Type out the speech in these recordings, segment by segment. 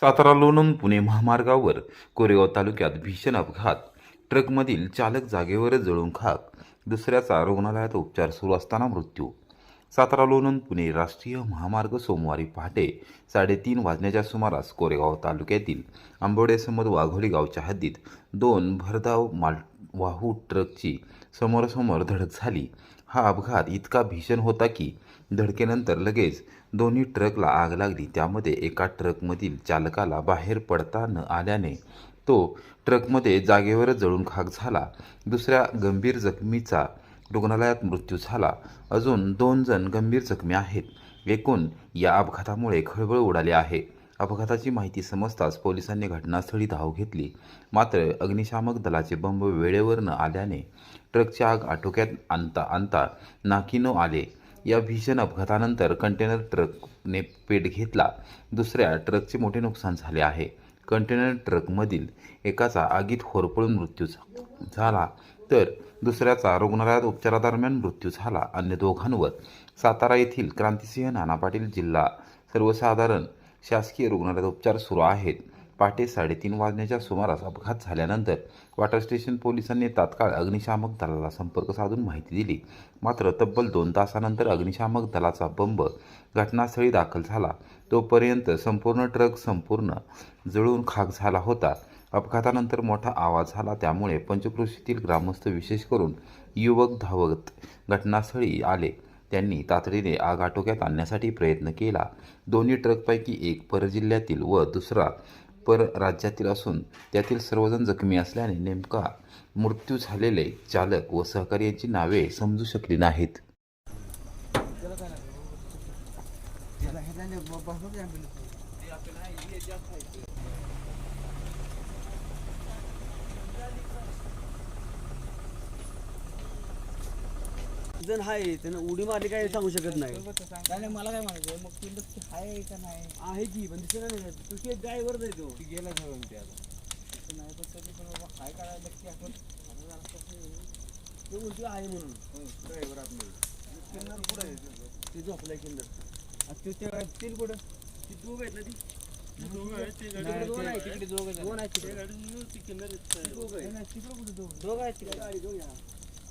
सातारा लोणंद पुणे महामार्गावर कोरेगाव तालुक्यात भीषण अपघात. ट्रकमधील चालक जागेवरच जळून खाक. दुसऱ्याचा रुग्णालयात उपचार सुरू असताना मृत्यू. सातारा लोणंद पुणे राष्ट्रीय महामार्ग सोमवारी पहाटे साडेतीन वाजण्याच्या सुमारास कोरेगाव तालुक्यातील आंबोडेसमोर वाघोली गावच्या हद्दीत दोन भरधाव माल वाहू ट्रकची समोरासमोर धडक झाली. हा अपघात इतका भीषण होता की धडकेनंतर लगेच दोन्ही ट्रकला आग लागली. त्यामध्ये एका ट्रकमधील चालकाला बाहेर पडता न आल्याने तो ट्रकमध्ये जागेवरच जळून खाक झाला. दुसऱ्या गंभीर जखमीचा रुग्णालयात मृत्यू झाला. अजून दोन जण गंभीर जखमी आहेत. एकूण या अपघातामुळे खळबळ उडाली आहे. अपघाताची माहिती समजताच पोलिसांनी घटनास्थळी धाव घेतली. मात्र अग्निशामक दलाचे बंब वेळेवर न आल्याने ट्रकची आग आटोक्यात आणता आणता नाकीनं आले. या भीषण अपघातानंतर कंटेनर ट्रकने पेट घेतला. दुसऱ्या ट्रकचे मोठे नुकसान झाले आहे. कंटेनर ट्रकमधील एकाचा आगीत होरपळून मृत्यू झा- झाला. तर दुसऱ्याचा रुग्णालयात उपचारादरम्यान मृत्यू झाला. अन्य दोघांवर सातारा येथील क्रांतिसिंह नाना पाटील जिल्हा सर्वसाधारण शासकीय रुग्णालयात उपचार सुरू आहेत. पहाटे साडेतीन वाजण्याच्या सुमारास अपघात झाल्यानंतर वॉटर स्टेशन पोलिसांनी तात्काळ अग्निशामक दलाला संपर्क साधून माहिती दिली. मात्र तब्बल दोन तासानंतर अग्निशामक दलाचा बंब घटनास्थळी दाखल झाला. तोपर्यंत संपूर्ण ट्रक संपूर्ण जळून खाक झाला होता. अपघातानंतर मोठा आवाज झाला. त्यामुळे पंचक्रोशीतील ग्रामस्थ विशेष करून युवक धावत घटनास्थळी आले. त्यांनी तातडीने आग आटोक्यात आणण्यासाठी प्रयत्न केला. दोन्ही ट्रकपैकी एक परजिल्ह्यातील व दुसरा पर राज्यातील असून त्यातील सर्वजण जखमी असल्याने नेमका मृत्यू झालेले चालक व सहकारी यांची नावे समजू शकली नाहीत. जण आहे त्यानं उडी मारली काय सांगू शकत नाही. मला काय म्हणायचं मग ती नक्की आहे का नाही? आहे की पण दिसत नाही. तू ते ड्रायव्हर नाही तो. ती गेला घरून ते आता. नाही पण तरी पण बाबा काय आपण? तो म्हणतो आहे म्हणून. ड्रायव्हर आपले. किन्नर कुठं आहे? तुझं? ते झोपलाय आता ते ते तीन कुठं? ती दोघ आहेत ना ती? तिकडे दोघ आहेत तिकडे दोघ नाही, आहेत तिकडं. कुठं दोघं? दोघ आहेत तिकडे. गाडी दोघ.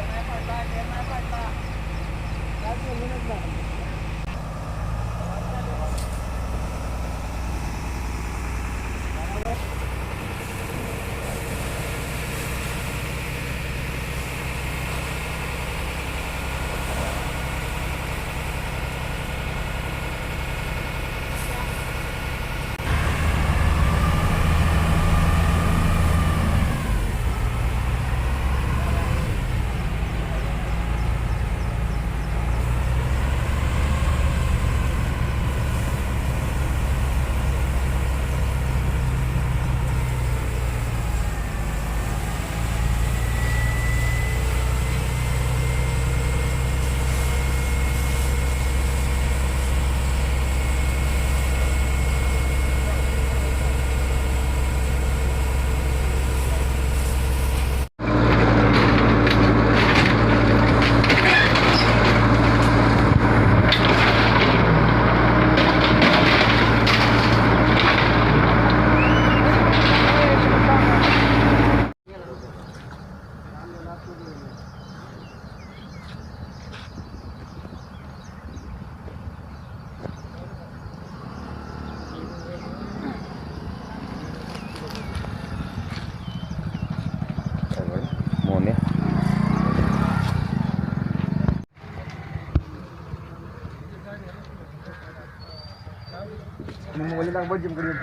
हा? ड्रायव्हर म्हणून टाकले? नाव त्याला विचारलं म्हणते. दिसलं काय का? सांगा. ह्याला ह्याला बी बोलते का हा, हे बोलते यावर नाव पाठवलं. मोने मग मला लागलं जिम करून